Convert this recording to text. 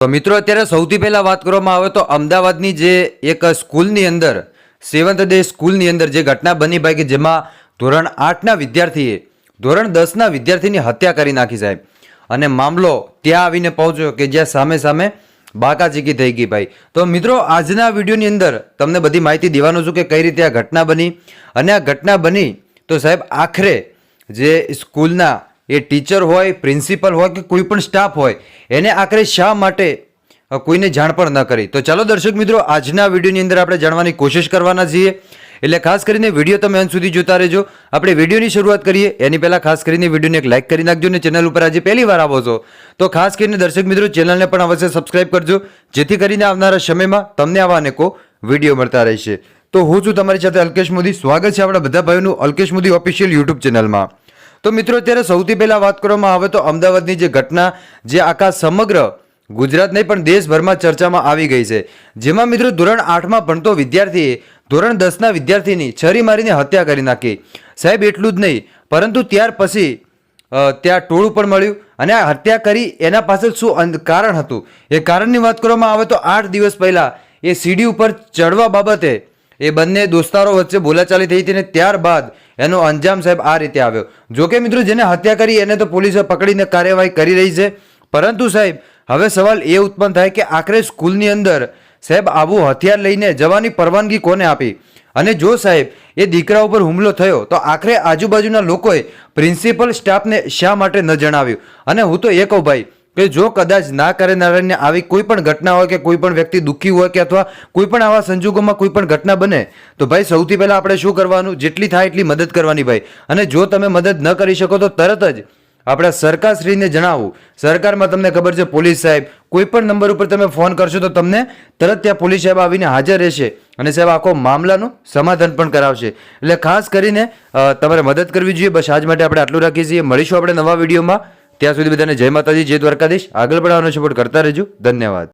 તો મિત્રો, અત્યારે સૌથી પહેલાં વાત કરવામાં આવે તો અમદાવાદની જે એક સ્કૂલની અંદર સેવન્થ ડે સ્કૂલની અંદર જે ઘટના બની ભાઈ કે જેમાં ધોરણ આઠના વિદ્યાર્થીએ ધોરણ દસના વિદ્યાર્થીની હત્યા કરી નાખી સાહેબ. અને મામલો ત્યાં આવીને પહોંચ્યો કે જ્યાં સામે સામે બાકાચીકી થઈ ગઈ ભાઈ. તો મિત્રો, આજના વિડીયોની અંદર તમને બધી માહિતી દેવાનું છું કે કઈ રીતે આ ઘટના બની. અને આ ઘટના બની તો સાહેબ, આખરે જે સ્કૂલના એ ટીચર હોય, પ્રિન્સિપલ હોય કે કોઈ પણ સ્ટાફ હોય, એને આખરે શા માટે કોઈને જાણ પણ ન કરી? તો ચાલો દર્શક મિત્રો, આજના વિડીયોની અંદર આપણે જાણવાની કોશિશ કરવાના છીએ. એટલે ખાસ કરીને વીડિયો તમે અંત સુધી જોતા રહેજો. આપણે વિડીયોની શરૂઆત કરીએ. એની પહેલાં ખાસ કરીને વિડીયોને એક લાઇક કરી નાખજો અને ચેનલ ઉપર આજે પહેલી વાર આવો છો, તો ખાસ કરીને દર્શક મિત્રો, ચેનલને પણ અવશ્ય સબસ્ક્રાઇબ કરજો, જેથી કરીને આવનારા સમયમાં તમને આવા અનેકો વીડિયો મળતા રહેશે. તો હું છું તમારી સાથે અલ્કેશ મોદી. સ્વાગત છે આપણા બધા ભાઈઓનું અલ્કેશ મોદી ઓફિશિયલ યુટ્યુબ ચેનલમાં. તો મિત્રો, અત્યારે સૌથી પહેલા વાત કરવામાં આવે તો અમદાવાદની જે ઘટના, જે આખા સમગ્ર ગુજરાત નહીં, પણ દેશભરમાં ચર્ચામાં આવી ગઈ છે. જેમાં મિત્રો, ધોરણ આઠમાં ભણતો વિદ્યાર્થીએ ધોરણ દસના વિદ્યાર્થીની છરી મારીને હત્યા કરી નાખી. સાહેબ, એટલું જ નહીં, પરંતુ ત્યાર પછી ત્યાં ટોળું પણ મળ્યું અને આ હત્યા કરી એના પાછળ શું કારણ હતું? એ કારણની વાત કરવામાં આવે તો આઠ દિવસ પહેલાં એ સીડી ઉપર ચડવા બાબતે એ બંને દોસ્તારો વચ્ચે બોલાચાલી થઈ હતી અને ત્યારબાદ એનો અંજામ સાહેબ આ રીતે આવ્યો. જોકે મિત્રો, જેને હત્યા કરી એને તો પોલીસે પકડીને કાર્યવાહી કરી રહી છે. પરંતુ સાહેબ, હવે સવાલ એ ઉત્પન્ન થાય કે આખરે સ્કૂલની અંદર સાહેબ આવું હથિયાર લઈને જવાની પરવાનગી કોને આપી? અને જો સાહેબ, એ દીકરા ઉપર હુમલો થયો, તો આખરે આજુબાજુના લોકોએ પ્રિન્સિપલ સ્ટાફને શા માટે ન જણાવ્યું? અને હું તો એ કહું ભાઈ કે જો કદાચ ના કરે નારાયણને આવી કોઈ પણ ઘટના હોય કે કોઈ પણ વ્યક્તિ દુઃખી હોય કે અથવા કોઈ પણ આવા સંજોગોમાં કોઈ પણ ઘટના બને, તો ભાઈ સૌથી પહેલાં આપણે શું કરવાનું? જેટલી થાય એટલી મદદ કરવાની ભાઈ. અને જો તમે મદદ ન કરી શકો તો તરત જ આપણા સરકારશ્રીને જણાવવું સરકારમાં તમને ખબર છે પોલીસ સાહેબ, કોઈ પણ નંબર ઉપર તમે ફોન કરશો તો તમને તરત ત્યાં પોલીસ સાહેબ આવીને હાજર રહેશે અને સાહેબ આખો મામલાનું સમાધાન પણ કરાવશે. એટલે ખાસ કરીને તમારે મદદ કરવી જોઈએ. બસ આજ માટે આપણે આટલું રાખીએ છીએ. મળીશું આપણે નવા વિડીયોમાં. ત્યાં સુધી બધાને જય માતાજી જય દ્વારકાધીશ. આગળ પણ આનો સપોર્ટ કરતા રહેજો. ધન્યવાદ.